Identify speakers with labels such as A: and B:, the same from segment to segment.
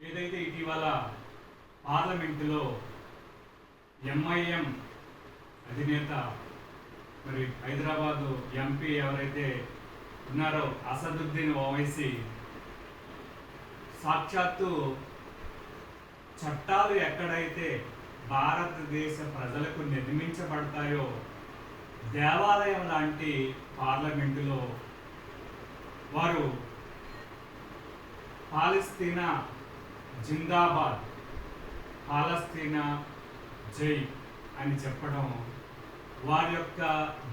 A: ఏదైతే ఇటీవల పార్లమెంటులో ఎంఐఎం అధినేత మరి హైదరాబాదు ఎంపీ ఎవరైతే ఉన్నారో అసదుద్దీన్ ఓవైసీ సాక్షాత్తు చట్టాలు ఎక్కడైతే భారతదేశ ప్రజలకు నిర్మించబడతాయో దేవాలయం లాంటి పార్లమెంటులో వారు పాలస్తీనా జిందాబాద్ పాలస్తీనా జై అని చెప్పడం వారి యొక్క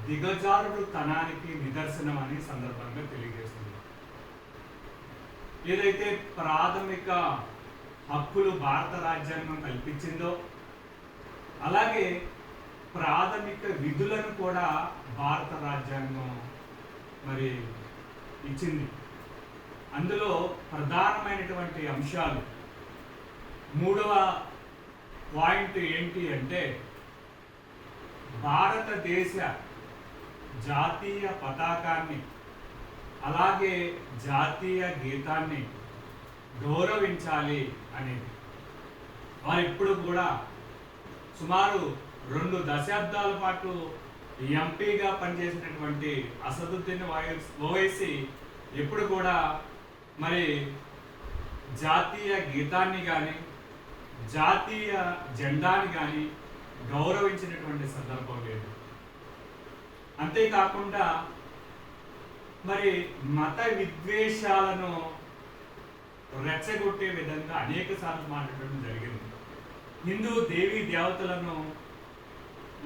A: దిగజారుడు తనానికి నిదర్శనం అని సందర్భంగా తెలియజేస్తుంది. ఏదైతే ప్రాథమిక హక్కులు భారత రాజ్యాంగం కల్పించిందో అలాగే ప్రాథమిక విధులను కూడా భారత రాజ్యాంగం మరి ఇచ్చింది. అందులో ప్రధానమైనటువంటి అంశాలు మూడవ పాయింట్ ఏంటి అంటే భారతదేశ జాతీయ పతాకాన్ని అలాగే జాతీయ గీతాన్ని గౌరవించాలి అనేది. వారు ఇప్పుడు కూడా సుమారు రెండు దశాబ్దాల పాటు ఎంపీగా పనిచేసినటువంటి అసదుద్దీన్ వాయి- ఓవైసీ ఎప్పుడు కూడా మరి జాతీయ గీతాన్ని కానీ జాతీయ జెండాని కానీ గౌరవించినటువంటి సందర్భం లేదు. అంతేకాకుండా మరి మత విద్వేషాలను రెచ్చగొట్టే విధంగా అనేక సార్లు మాట్లాడడం జరిగింది. హిందూ దేవీ దేవతలను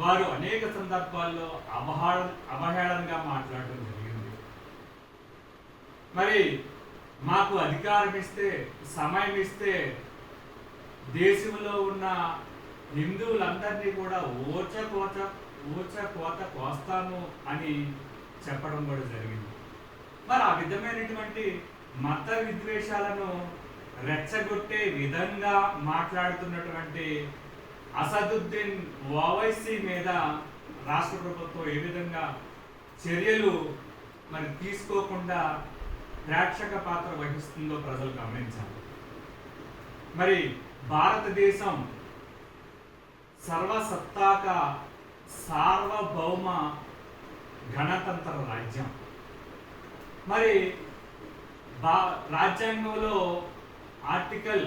A: వారు అనేక సందర్భాల్లో అవహేళ అవహేళనగా మాట్లాడడం జరిగింది. మరి మాకు అధికారం ఇస్తే సమయం ఇస్తే దేశంలో ఉన్న హిందువులందరినీ కూడా ఓచ కోచ ఓచ కోత కోస్తాము అని చెప్పడం కూడా జరిగింది. మరి ఆ విధమైనటువంటి మత విద్వేషాలను రెచ్చగొట్టే విధంగా మాట్లాడుతున్నటువంటి అసదుద్దీన్ ఓవైసీ మీద రాష్ట్ర ప్రభుత్వం ఏ విధంగా చర్యలు మరి తీసుకోకుండా ప్రేక్షక పాత్ర వహిస్తుందో ప్రజలు గమనించాలి. మరి భారతదేశం సర్వసత్తాక సార్వభౌమ గణతంత్ర రాజ్యం. మరి బా రాజ్యాంగంలో ఆర్టికల్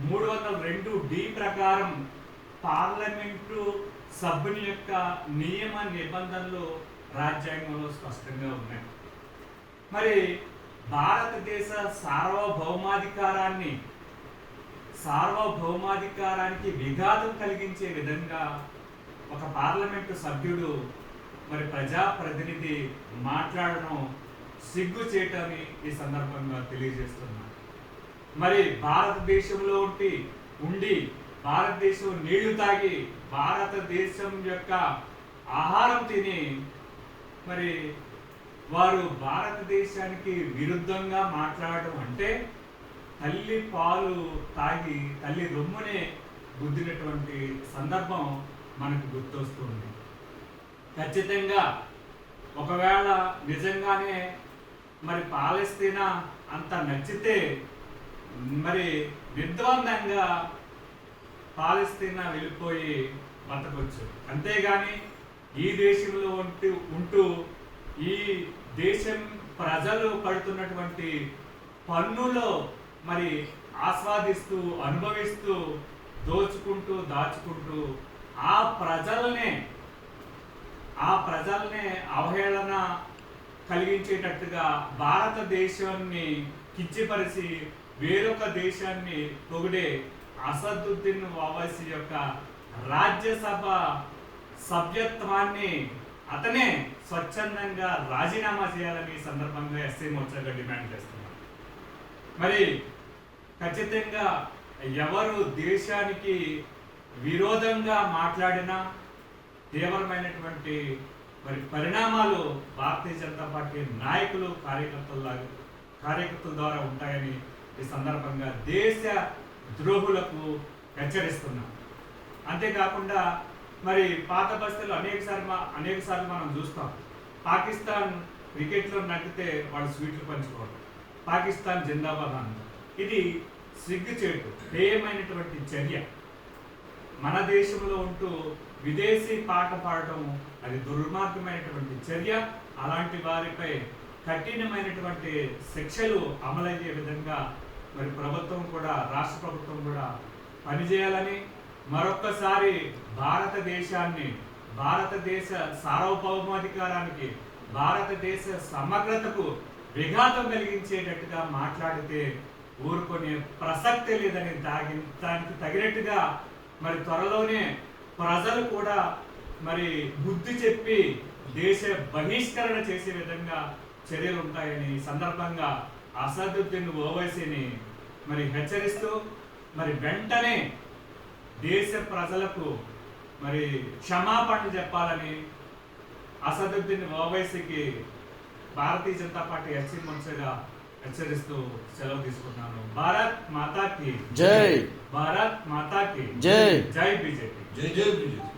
A: మూడు వందల రెండు డి ప్రకారం పార్లమెంటు సభ్యుని యొక్క నియమ నిబంధనలు రాజ్యాంగంలో స్పష్టంగా ఉన్నాయి. మరి భారతదేశ సార్వభౌమాధికారాన్ని సార్వభౌమాధికారానికి విఘాతం కలిగించే విధంగా ఒక పార్లమెంటు సభ్యుడు మరి ప్రజాప్రతినిధి మాట్లాడడం సిగ్గు చేయటాన్ని ఈ సందర్భంగా తెలియజేస్తున్నాను మరి భారతదేశంలో ఉండి ఉండి భారతదేశం నీళ్ళు తాగి భారతదేశం యొక్క ఆహారం తిని మరి వారు భారతదేశానికి విరుద్ధంగా మాట్లాడడం అంటే తల్లి పాలు తాగి తల్లి రొమ్మునే గుద్దినటువంటి సందర్భం మనకు గుర్తొస్తుంది. ఖచ్చితంగా ఒకవేళ నిజంగానే మరి పాలస్తీనా అంత నచ్చితే మరి నిర్ద్వందంగా పాలస్తీనా వెళ్ళిపోయి బతకొచ్చు. అంతేగాని ఈ దేశంలో ఉంటూ ఉంటూ ఈ దేశం ప్రజలు పడుతున్నటువంటి పన్నులో మరి ఆస్వాదిస్తూ అనుభవిస్తూ దోచుకుంటూ దాచుకుంటూ ఆ ప్రజలనే ఆ ప్రజల్నే అవహేళన కలిగించేటట్టుగా భారతదేశాన్ని కిచ్చిపరిచి వేరొక దేశాన్ని పొగిడే అసదుద్దీన్ ఓవైసీ యొక్క రాజ్యసభ సభ్యత్వాన్ని అతనే స్వచ్ఛందంగా రాజీనామా చేయాలని సందర్భంగా ఎస్సీ మోర్చాగా డిమాండ్ చేస్తున్నారు. మరి ఖచ్చితంగా ఎవరు దేశానికి విరోధంగా మాట్లాడినా తీవ్రమైనటువంటి మరి పరిణామాలు భారతీయ జనతా పార్టీ నాయకులు కార్యకర్తల కార్యకర్తల ద్వారా ఉంటాయని ఈ సందర్భంగా దేశ ద్రోహులకు హెచ్చరిస్తున్నాం. అంతేకాకుండా మరి పాత బస్తీలు అనేక సార్లు అనేక సార్లు మనం చూస్తాం. పాకిస్తాన్ క్రికెట్లో నగ్గితే వాళ్ళు స్వీట్లు పంచుకోవడం పాకిస్తాన్ జిందాబాద్ అంటారు ఇది సిగ్గుచేటు హేయమైనటువంటి చర్య. మన దేశంలో ఉంటూ విదేశీ పాట పాడటం అది దుర్మార్గమైనటువంటి చర్య. అలాంటి వారిపై కఠినమైనటువంటి శిక్షలు అమలయ్యే విధంగా మరి ప్రభుత్వం కూడా రాష్ట్ర ప్రభుత్వం కూడా పనిచేయాలని మరొక్కసారి భారతదేశాన్ని భారతదేశ సార్వభౌమాధికారానికి భారతదేశ సమగ్రతకు విఘాతం కలిగించేటట్టుగా మాట్లాడితే ఊరుకునే ప్రసక్తే లేదని దాగి దానికి తగినట్టుగా మరి త్వరలోనే ప్రజలు కూడా మరి బుద్ధి చెప్పి దేశ బహిష్కరణ చేసే విధంగా చర్యలు ఉంటాయని సందర్భంగా అసదుద్దీన్ ఓవైసీని మరి హెచ్చరిస్తూ మరి వెంటనే దేశ ప్రజలకు మరి క్షమాపణ చెప్పాలని అసదుద్దీన్ ఓవైసీకి భారతీయ జనతా పార్టీ ఎస్సీ మనసుగా హెచ్చరిస్తూ సెలవు తీసుకుంటున్నాను. భారత్ మాతాకి.
B: జై.
A: భారత్ మాతాకి.
B: జై.
A: జై బీజేపీ.
C: జై జై బీజేపీ.